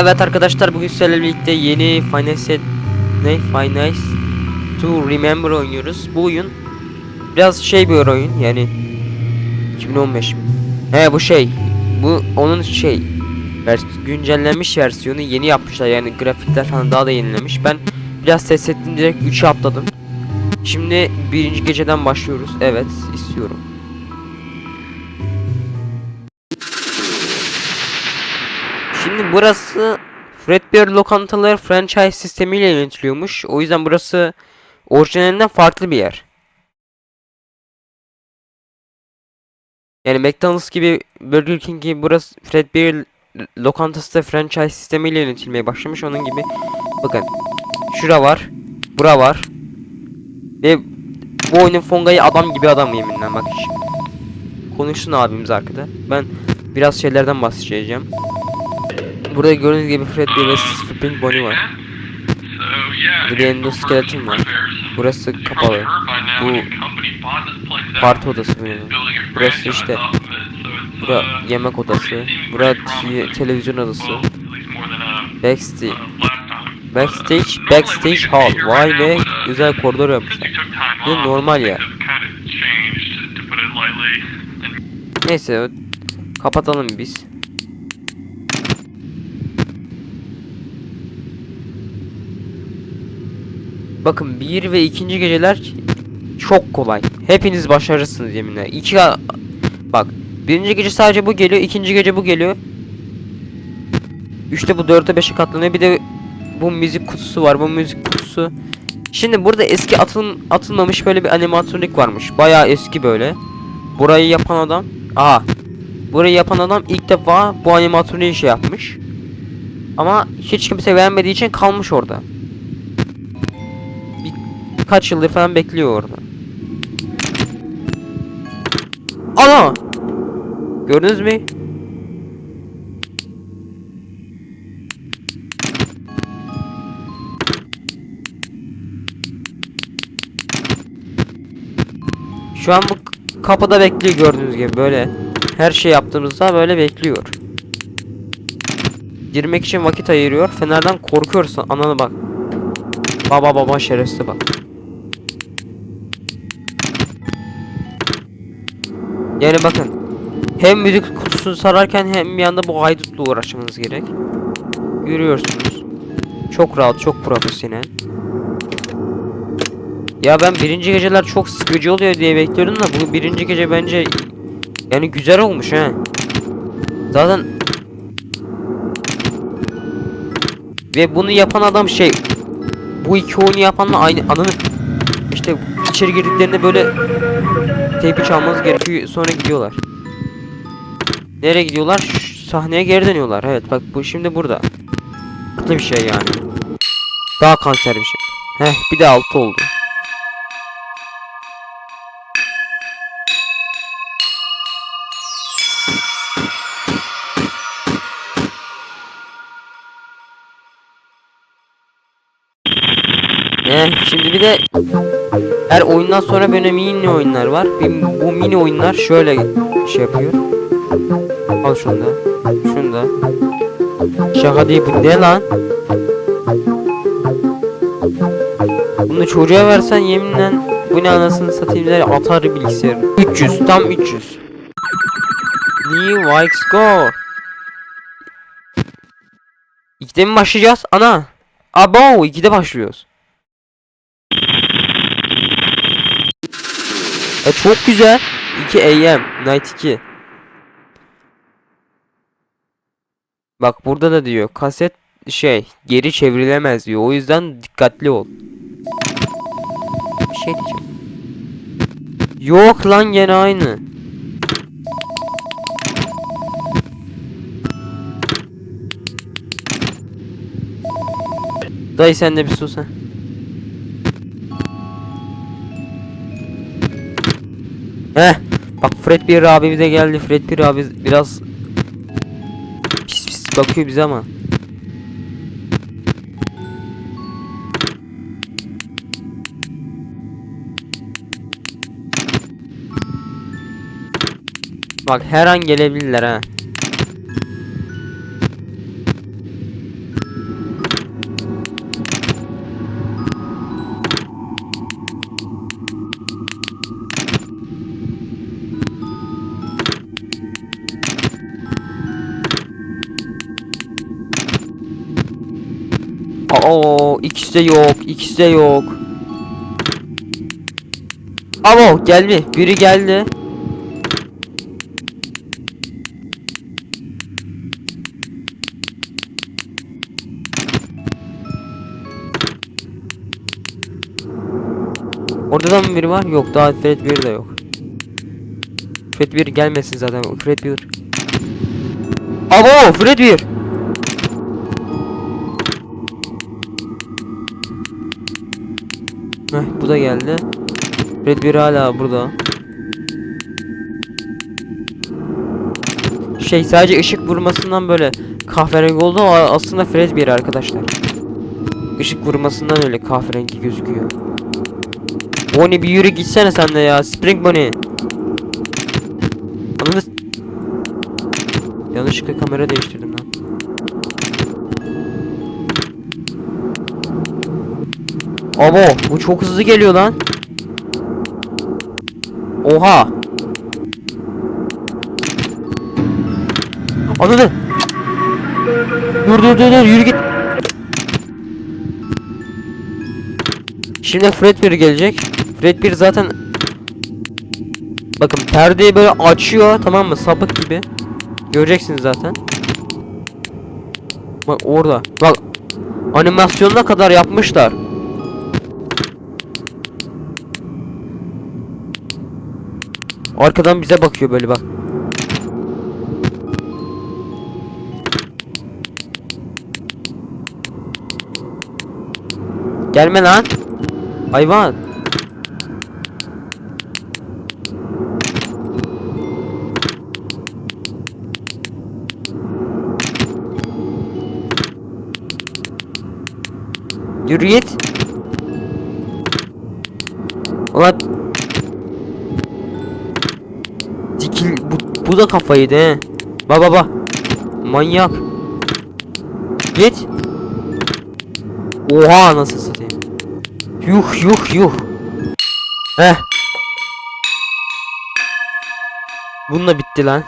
Evet arkadaşlar bugün sizlerle birlikte yeni Final Set ne Final to Remember oynuyoruz. Bu oyun biraz şey bir oyun yani 2015 mi? He bu şey bu onun şey vers güncellenmiş versiyonu yeni yapmışlar yani grafikler falan daha da yenilemiş. Ben biraz test ettim direkt 3'e atladım. Şimdi birinci geceden başlıyoruz. Evet istiyorum. Burası Fredbear lokantaları franchise sistemiyle yönetiliyormuş. O yüzden burası orijinalinden farklı bir yer. Yani McDonald's gibi Burger King gibi burası Fredbear lokantası da franchise sistemiyle yönetilmeye başlamış. Onun gibi bakın şura var, bura var ve bu oyunun Fonga'yı adam gibi adam yeminle bak. Konuşsun abimiz arkada. Ben biraz şeylerden bahsedeceğim. Burada gördüğünüz gibi Freddy ve Spring Bonnie var. Bir de endoskeleton var. Burası kapalı. Bu parti odası böyle. Burası işte bura yemek odası. Bura te- televizyon odası. Backstage. Backstage, backstage hall. Vay be güzel koridor yapmışlar. Bu normal ya. Neyse kapatalım biz. Bakın bir ve ikinci geceler çok kolay. Hepiniz başarırsınız yeminle. İki bak birinci gece sadece bu geliyor, ikinci gece bu geliyor. Üçte bu dörde beşe katlanıyor. Bir de bu müzik kutusu var. Bu müzik kutusu. Şimdi burada eski atıl atılmamış böyle bir animatronik varmış. Bayağı eski böyle. Burayı yapan adam. Aha. Burayı yapan adam ilk defa bu animatroniği şey yapmış. Ama hiç kimse beğenmediği için kalmış orada kaç yıldır falan bekliyor orada. Ana! Gördünüz mü? Şu an bu kapıda bekliyor gördüğünüz gibi böyle her şey yaptığımızda böyle bekliyor. Girmek için vakit ayırıyor. Fenerden korkuyorsun. Ananı bak. Baba baba şerefsiz bak. Yani bakın. Hem müzik kutusunu sararken hem bir yanda bu haydutla uğraşmanız gerek. Görüyorsunuz. Çok rahat, çok profesyonel. Ya ben birinci geceler çok sıkıcı oluyor diye bekliyordum da bu birinci gece bence yani güzel olmuş he. Zaten ve bunu yapan adam şey bu iki oyunu yapanla aynı adını işte içeri girdiklerinde böyle teypi çalmanız gerekiyor sonra gidiyorlar. Nereye gidiyorlar? Şu sahneye geri dönüyorlar. Evet bak bu şimdi burada. Farklı bir şey yani. Daha kanser bir şey. Heh bir de altı oldu. Eh şimdi bir de her oyundan sonra böyle mini oyunlar var. Bu mini oyunlar şöyle şey yapıyor. Al şunu da. Şunu da. Şaka değil bu ne lan? Bunu çocuğa versen yeminle bu ne anasını satayım der atar bilgisayarı. 300 tam 300. New Vikes Go. İkide mi başlayacağız? Ana. Abo ikide başlıyoruz. E çok güzel. 2 AM Night 2. Bak burada da diyor kaset şey geri çevrilemez diyor. O yüzden dikkatli ol. Bir şey diyeceğim. Yok lan gene aynı. Dayı sen de bir sus ha. Heh. Bak Fred bir abi de geldi. Fred bir abi biraz pis pis bakıyor bize ama. Bak her an gelebilirler ha. Aa ikisi de yok. ikisi de yok. Abo geldi. Biri geldi. Orada da mı biri var? Yok daha Fred 1 de yok. Fred 1 gelmesin zaten. Fred 1. Abo Fred 1. Heh bu da geldi. 1 hala burada. Şey sadece ışık vurmasından böyle kahverengi oldu ama aslında Fred 1 arkadaşlar. Işık vurmasından öyle kahverengi gözüküyor. Bonnie bir yürü gitsene sen de ya. Spring Bonnie. Anladın Yanlışlıkla kamera değiştirdim lan. Abo bu çok hızlı geliyor lan. Oha. Anladın? Dur dur dur dur yürü git. Şimdi Fred 1 gelecek. Fred 1 zaten Bakın perdeyi böyle açıyor tamam mı sapık gibi. Göreceksiniz zaten. Bak orada. Bak animasyonuna kadar yapmışlar. Arkadan bize bakıyor böyle bak. Gelme lan. Hayvan. Yürü git. Ulan bu, da kafaydı he. Ba ba ba. Manyak. Git. Oha nasıl satayım. Yuh yuh yuh. Heh. Bununla bitti lan.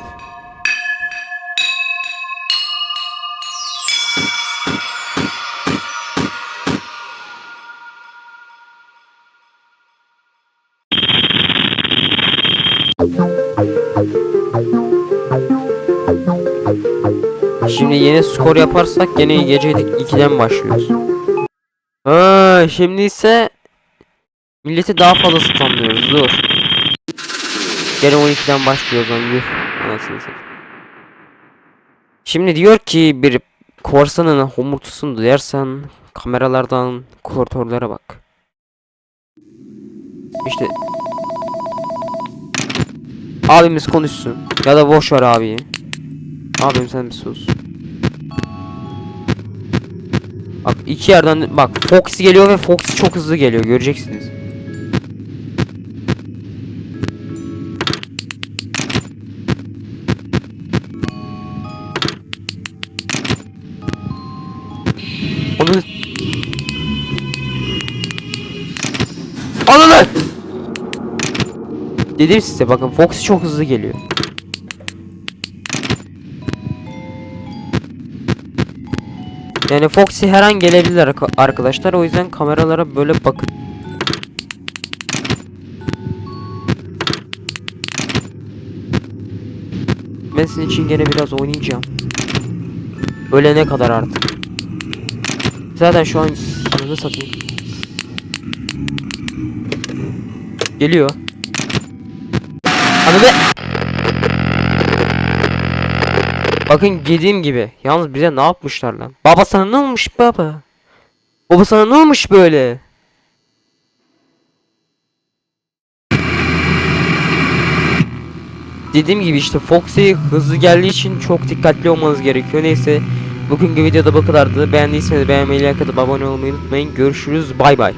Şimdi yeni skor yaparsak yine gece 2'den başlıyoruz. Ha, şimdi ise milleti daha fazla spamlıyoruz. Dur. Gene 12'den başlıyoruz lan yuh. Şimdi diyor ki bir korsanın homurtusunu duyarsan kameralardan koridorlara bak. İşte abimiz konuşsun ya da boş ver abiyi. Abim sen bir sus. Bak iki yerden bak Fox geliyor ve Fox çok hızlı geliyor göreceksiniz. Onu Ananı! Dedim size bakın Fox çok hızlı geliyor. Yani Foxy her an gelebilir arka- arkadaşlar. O yüzden kameralara böyle bakın. Ben sizin için gene biraz oynayacağım. Ölene kadar artık. Zaten şu an anını satayım. Geliyor. Anı be. Bakın dediğim gibi. Yalnız bize ne yapmışlar lan? Baba sana ne olmuş baba? Baba sana ne olmuş böyle? Dediğim gibi işte Foxy hızlı geldiği için çok dikkatli olmanız gerekiyor. Neyse bugünkü videoda bu kadardı. Beğendiyseniz beğenmeyi, like atıp abone olmayı unutmayın. Görüşürüz. Bay bay.